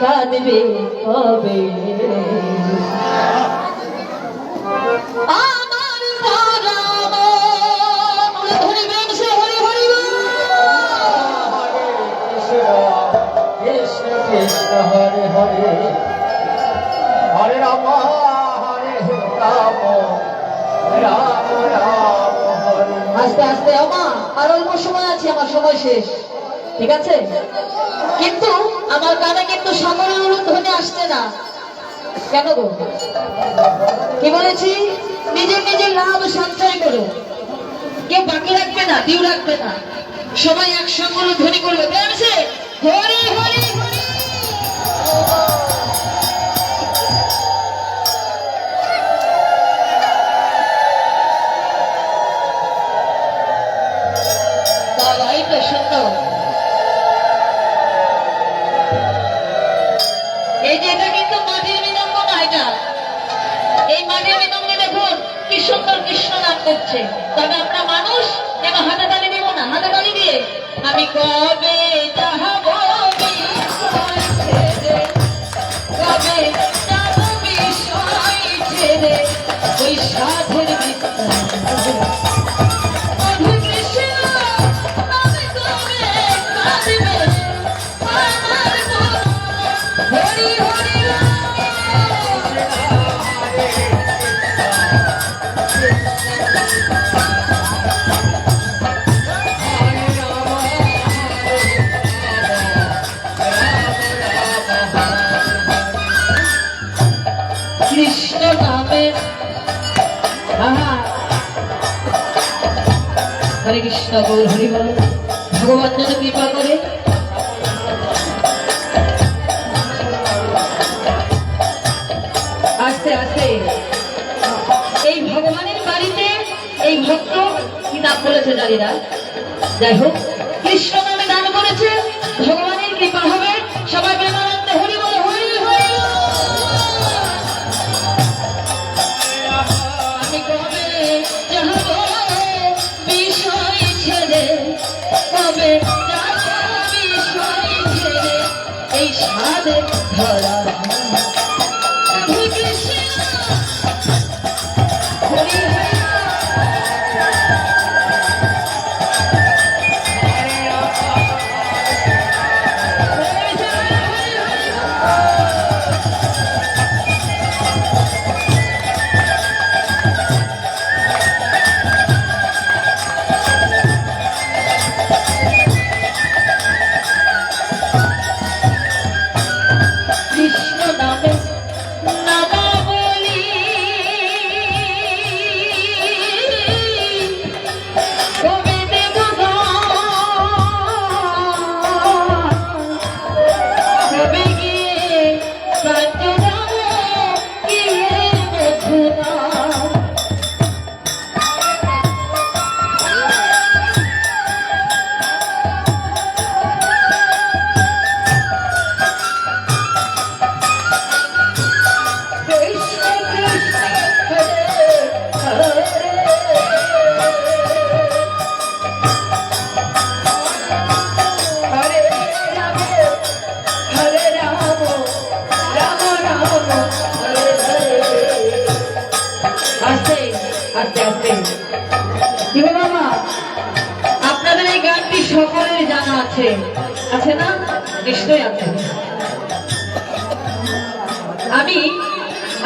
কাঁদবে কবে? হরি হরি কৃষ্ণ কৃষ্ণ হরে হরে হরে রাম হরে রাম রাম রাম আস্তে আস্তে আমা আর অল্প সময় আছে আমার সময় শেষ। ঠিক আছে? কিন্তু আমার গানে কিন্তু সকলের ধ্বনি আসছে না। কেন গো? কি বলেছি? নিজের নিজের লাভ সঞ্চয় করো। কেউ বাকি রাখবে না দিউ রাখবে না। সবাই একসঙ্গে ধ্বনি করবে। হরি হরি হরি। সুন্দর কৃষ্ণ নাম করছে তবে আমরা মানুষ এবার হাতে তালি দিব না? হাতে তালি দিয়ে। আমি কবে বিষয় কবে ওই হরে কৃষ্ণ, গৌর, হরি বল। ভগবান যেন কৃপা করে। আস্তে আস্তে। এই ভগবানের বাড়িতে এই ভক্ত কি বলেছে জানি যাই হোক। আছে? আছে না? নিশ্চয়ই আছে। আমি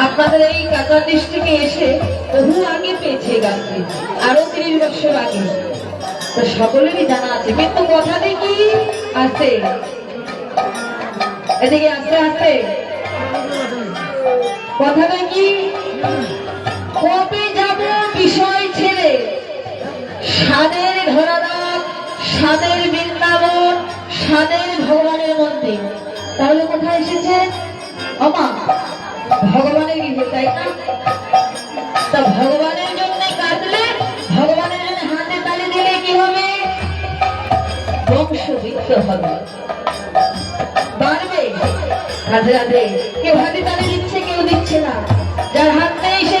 আপনাদের এই কাকার ডিস্ট্রিক্টে এসে বহু আগে পেয়েছি গানটি আরও তিরিশ বছর আগে। তো সকলেরই জানা আছে, কিন্তু কথা দেখি আসতে এদিকে আস্তে আস্তে কথা দেখি। কবে যাব বিষয় ছেড়ে? স্বাদের ধরাধাম স্বাদের ভগবানের তাহলে কোথায় এসেছে? অমা, ভগবানের গৃহে, তাই না? ভগবানের জন্য কাঁদলে, ভগবানের জন্য হাতে তালি দিলে কি হবে? বংশবৃত্ত হবে। বাড়বে। রাধে রাধে। কেউ হাতে তালি দিচ্ছে, কেউ দিচ্ছে না। যার হাত নেই, সে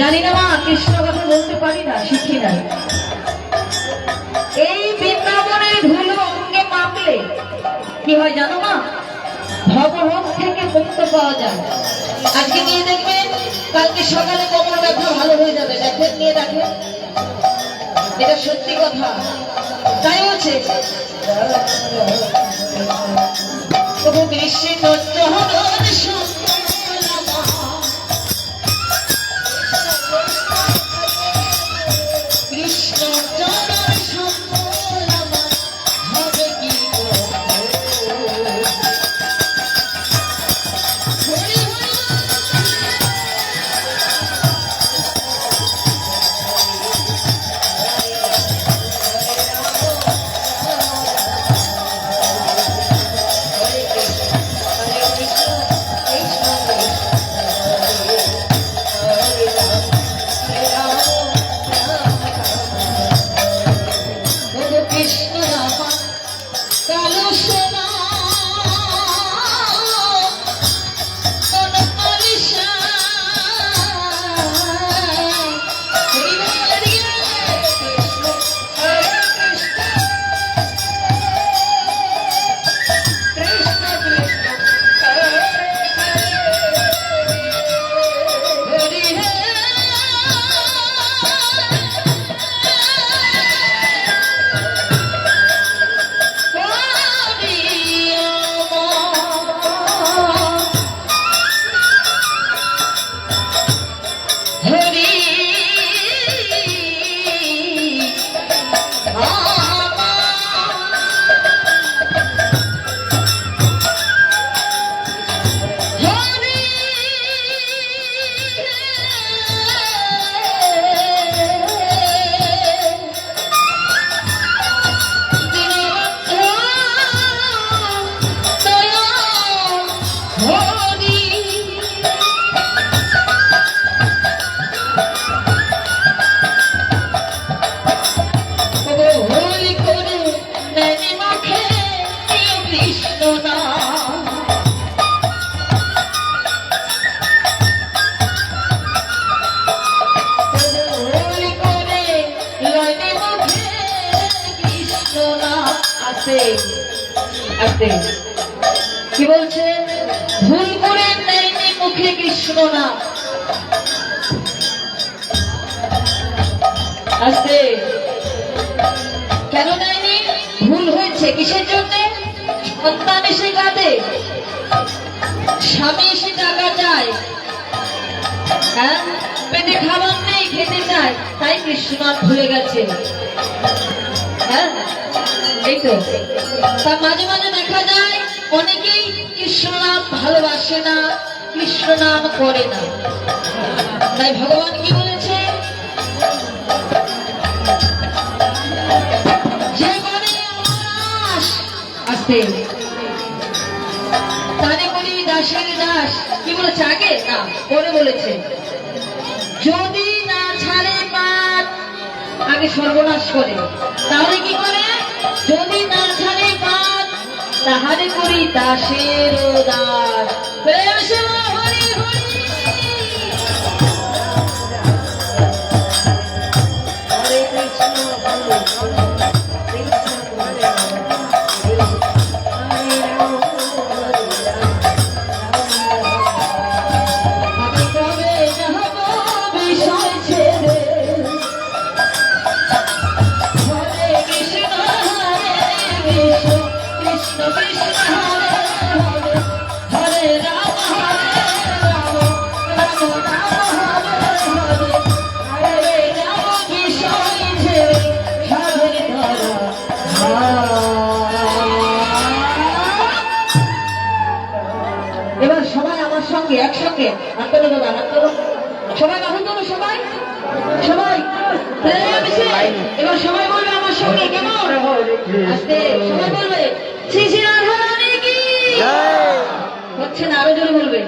জানি না মা, কৃষ্ণ কথা বলতে পারি না, শিখি না এই বৃন্দাবনের ধুলো অঙ্গে মাপলে কি হয় জানো মা? ভগবান থেকে মুক্ত পাওয়া যায়। আজকে নিয়ে দেখবেন কালকে সকালে কোমর ব্যথা ভালো হয়ে যাবে দেখেন নিয়ে দেখেন এটা সত্যি কথা। তাই হচ্ছে তবু কৃষ্ণ চরণ সম্পূর্ণমা। কৃষ্ণ নাম আস্তে। কেন নেয়নি ভুল হয়েছে। কিসের জন্য? সন্তান এসে কাঁদে। স্বামী এসে টাকা চায়। হ্যাঁ? পেটে খাবার নেই, খেতে চায়। তাই কৃষ্ণ ভুলে গেছে। হ্যাঁ? এই তো। তা মাঝে মাঝে দেখা যায়, অনেকেই কৃষ্ণ নাম ভালোবাসে না। কৃষ্ণ নাম করে না। তাই ভগবান কি বলেছে? যে আসতে। তারে করি দাসের দাস। কি বলেছে? আগে? না, পরে বলেছে। যদি না ছাড়ে পাত আগে সর্বনাশ করে। তাহলে কি করে? যদি না ছাড়ে পাত তাহারে করি দাসের দাস। Hallelujah. আছে আন্তরিক সবাই কখন করব সবাই। সবাই। এবার সবাই বলবে আমার সঙ্গে, কেমন? আসতে, সবাই বলবে হচ্ছে না, আরও জোরে বলবে